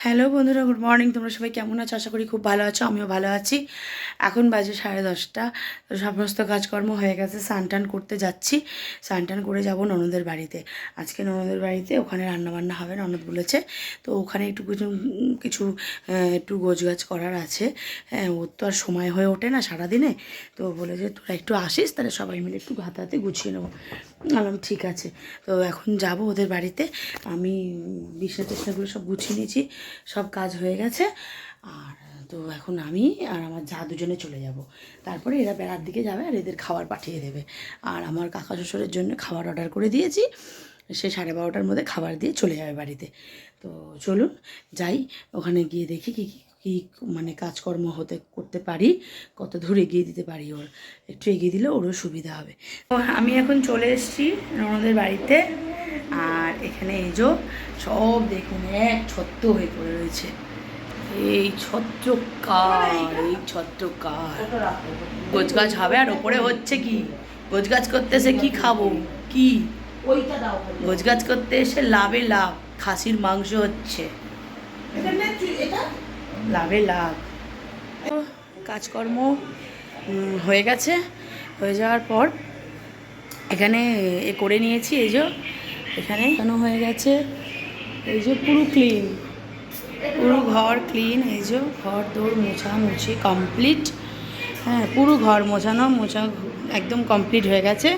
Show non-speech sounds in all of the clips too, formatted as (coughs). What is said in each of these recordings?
Hello বন্ধুরা, good morning. তোমরা সবাই কেমন আছো? আশা করি খুব ভালো আছো, আমিও ভালো আছি। এখন বাজে সাড়ে দশটা, তো সমস্ত কাজকর্ম হয়ে গেছে, স্নান করতে যাচ্ছি। স্নান করে যাব ননদের বাড়িতে। আজকে ননদের বাড়িতে ওখানে রান্নাবান্না হবে, ননদ বলেছে। তো ওখানে একটু কিছু কিছু একটু গোছগাছ করার আছে। হ্যাঁ ওর তো আর সময় হয়ে ওঠে না সারাদিনে। তো বলে যে, তোরা একটু আসিস, তাহলে সবাই মিলে একটু হাতে হাতে গুছিয়ে নেব। বললাম, ঠিক আছে। তো এখন যাব ওদের বাড়িতে। আমি বিছনা টিছনাগুলো সব গুছিয়ে নিয়েছি। সব কাজ হয়ে গেছে। আর তো এখন আমি আর আমার যা দুজনে চলে যাব। তারপরে এরা বেড়ার দিকে যাবে আর এদের খাবার পাঠিয়ে দেবে। আর আমার কাকা শ্বশুরের জন্য খাবার অর্ডার করে দিয়েছি। সে সাড়ে বারোটার মধ্যে খাবার দিয়ে চলে যাবে বাড়িতে। তো চলুন যাই, ওখানে গিয়ে দেখি কী কী মানে কাজকর্ম হতে, করতে পারি, কত দূর এগিয়ে দিতে পারি ওর, একটু এগিয়ে দিলে ওরও সুবিধা হবে। আমি এখন চলে এসেছি রণদের বাড়িতে, আর এখানে এই যে সব দেখুন, এক ছত্র হয়ে পড়ে রয়েছে। এই ছত্র কার, এই ছত্র কার? গোছগাছ হবে আর ওপরে হচ্ছে কি? গোছগাছ করতে এসে কি খাব? কি? গোছগাছ করতে এসে লাভে লাভ, খাসির মাংস হচ্ছে। লাভে লাভ। কাজকর্ম হয়ে গেছে। হয়ে যাওয়ার পর এখানে এ করে নিয়েছি, এই যে এখানে কেন হয়ে গেছে। এই যে পুরো ক্লিন পুরো ঘর ক্লিন এই যে ঘর দৌড় মোছা মুছি কমপ্লিট হ্যাঁ পুরো ঘর মোছানো, মোছা একদম কমপ্লিট হয়ে গেছে।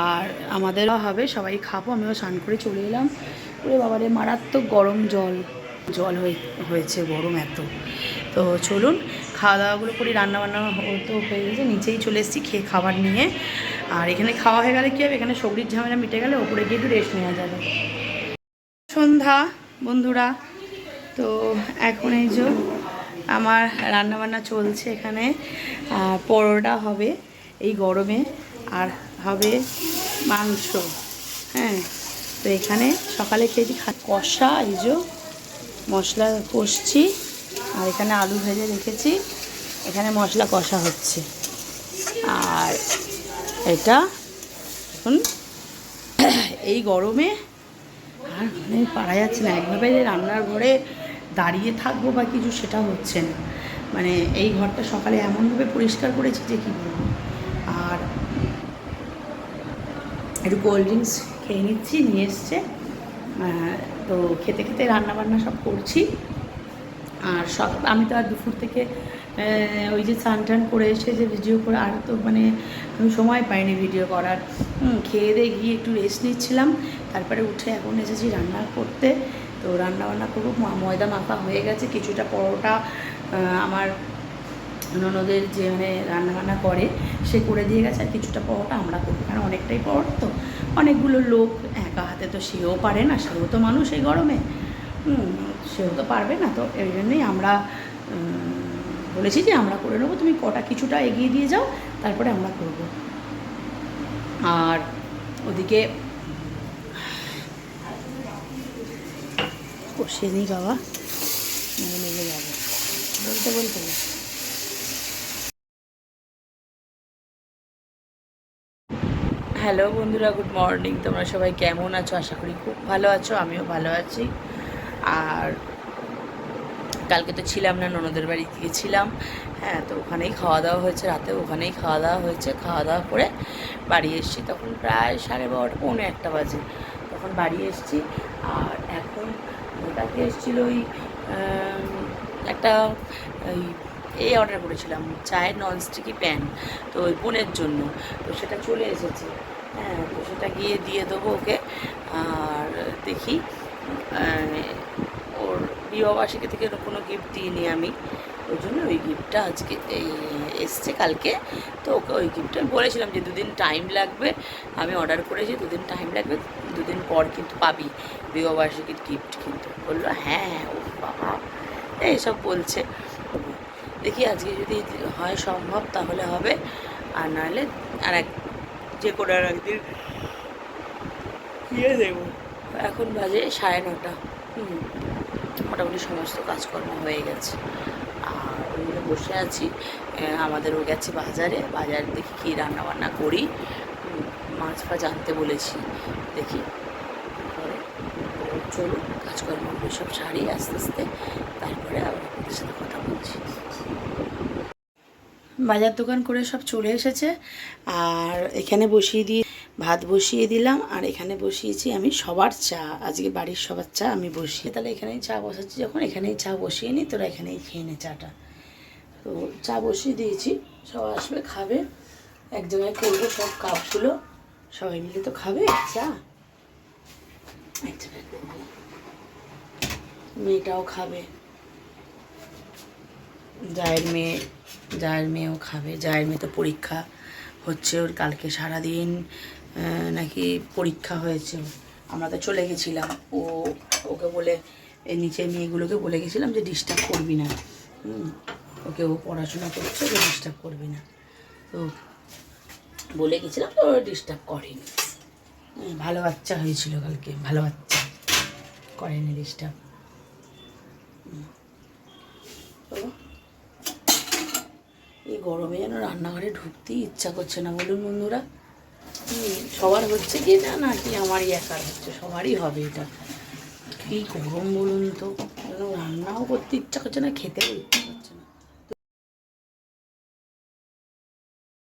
আর আমাদেরও হবে, সবাই খাব, আমিও স্নান করে চলে এলাম। ওরে বাবারে, মারাত্মক গরম জল। জল হয়ে, হয়েছে, গরম এত। তো চলুন খাওয়া দাওয়াগুলো করি, রান্নাবান্না তো হয়ে গেছে, নিচেই চলে এসেছি, খেয়ে খাবার নিয়ে। আর এখানে খাওয়া হয়ে গেলে কী হবে? এখানে সবজির ঝামেলা মিটে গেলে ওপরে গিয়ে একটু রেস্ট নেওয়া যাবে। সন্ধ্যা, বন্ধুরা। তো এখন এই যে আমার রান্নাবান্না চলছে এখানে। পরোটা হবে এই গরমে। আর হবে মাংস। হ্যাঁ তো এখানে সকালে খেয়েছি কষা, এই যে মশলা কষছি আর এখানে আলু ভেজে রেখেছি। এখানে মশলা কষা হচ্ছে। আর এটা এখন (coughs) এই গরমে আর মানে পারা যাচ্ছে না। একভাবে যে রান্নার ঘরে দাঁড়িয়ে থাকব বা কিছু সেটা হচ্ছে না। মানে এই ঘরটা সকালে এমনভাবে পরিষ্কার করেছি যে কী বলব? আর একটু কোল্ড ড্রিঙ্কস খেয়ে নিচ্ছি, নিয়ে এসছে। তো খেতে খেতে রান্না বান্না সব করছি। আর সব, আমি তো আর দুপুর থেকে ওই যে স্নান টান করে এসে যে ভিডিও করে, আর তো মানে সময় পাইনি ভিডিও করার। খেয়ে দিয়ে গিয়ে একটু রেস্ট নিচ্ছিলাম। তারপরে উঠে এখন এসেছি রান্না করতে। তো রান্না বান্না করব ময়দা মাখা হয়ে গেছে, কিছুটা পরোটা আমার ননদের যে মানে রান্নাবান্না করে, সে করে দিয়ে গেছে, আর কিছুটা পরোটা আমরা করব। কারণ অনেকটাই পরোটা তো, অনেকগুলো লোক একা হাতে তো সেও পারে না, সেও তো মানুষ এই গরমে। সেও তো পারবে না তো, এই জন্যই আমরা বলেছি যে আমরা করে নেব, তুমি কটা কিছুটা এগিয়ে দিয়ে যাও, তারপরে আমরা করব। আর ওদিকে কষিয়ে নিই বাবা। লেগে যাবে। বলতে বলতে হ্যালো বন্ধুরা, গুড মর্নিং। তোমরা সবাই কেমন আছো? আশা করি খুব ভালো আছো, আমিও ভালো আছি। আর কালকে তো ছিলাম না, ননদের বাড়ি গিয়েছিলাম। হ্যাঁ তো ওখানেই খাওয়া দাওয়া হয়েছে রাতে ওখানেই খাওয়া দাওয়া হয়েছে। খাওয়া দাওয়া করে বাড়ি এসেছি, তখন প্রায় সাড়ে বারোটা, পৌনে একটা বাজে। তখন বাড়ি এসেছি, আর এখন ওটাকে এসেছিল ওই একটা ওই এই অর্ডার করেছিলাম, চায়ের ননস্টিকি প্যান তো ওই বোনের জন্য। তো সেটা চলে এসেছে। হ্যাঁ তো সেটা গিয়ে দিয়ে দেবো ওকে। আর দেখি ওর বিবাহবার্ষিকী থেকে কোনো গিফট দিইনি আমি। ওই জন্য ওই গিফটটা আজকে এসছে কালকে। তো ওকে ওই গিফটটা আমি বলেছিলাম যে দুদিন টাইম লাগবে। আমি অর্ডার করেছি, দুদিন টাইম লাগবে। দুদিন পর কিন্তু পাবি বিবাহবার্ষিকীর গিফট কিন্তু। বলল হ্যাঁ ও বাবা। এইসব বলছে। দেখি আজকে যদি হয় সম্ভব তাহলে হবে। আর নাহলে আর এক যে কোনো আর একদিন দিয়ে দেবো এখন বাজে সাড়ে নটা। হুম মোটামুটি সমস্ত কাজকর্ম হয়ে গেছে। আর ওইগুলো বসে আছি। আমাদেরও গেছে বাজারে। বাজার দেখি কী রান্না বান্না করি মাছ ফাছ আনতে বলেছি। দেখি চলুন কাজকর্মগুলো সব সারি আস্তে আস্তে। তারপরে আবার আপনাদের সাথে কথা বলছি। বাজার দোকান করে সব চলে এসেছে। আর এখানে বসিয়ে দিয়ে ভাত বসিয়ে দিলাম, আর এখানে বসিয়েছি আমি সবার চা। আজকে বাড়ির সবার চা আমি বসিয়ে তাহলে এখানেই চা বসাচ্ছি যখন, এখানেই চা বসিয়ে নিই, তোরা এখানেই খেয়ে নে চাটা। তো চা বসিয়ে দিয়েছি, সব আসবে, খাবে। এক জায়গায় করব সব কাপগুলো, সবাই মিলে তো খাবে, চা। মেয়েটাও খাবে। জায়ের মেয়ে, জায়ের মেয়েও খাবে। জায়ের মেয়ে তো পরীক্ষা হচ্ছে ওর কালকে সারাদিন নাকি পরীক্ষা হয়েছে। আমরা তো চলে গেছিলাম। ও, ওকে বলে নিচের মেয়েগুলোকে বলে গেছিলাম যে ডিস্টার্ব করবি না। ওকে ও পড়াশোনা করছে, ওকে ডিস্টার্ব করবি না। তো বলে গেছিলাম তো ডিস্টার্ব করেনি। ভালো বাচ্চা হয়েছিল কালকে, ভালো বাচ্চা। করেনি ডিস্টার্ব এই গরমে যেন রান্নাঘরে ঢুকতেই ইচ্ছা করছে না, বলুন বন্ধুরা। সবার হচ্ছে কি, না নাকি আমারই একার হচ্ছে, সবারই হবে এটা। কি গরম বলুন তো রান্নাও করতে ইচ্ছা করছে না, খেতেও ইচ্ছা করছে না।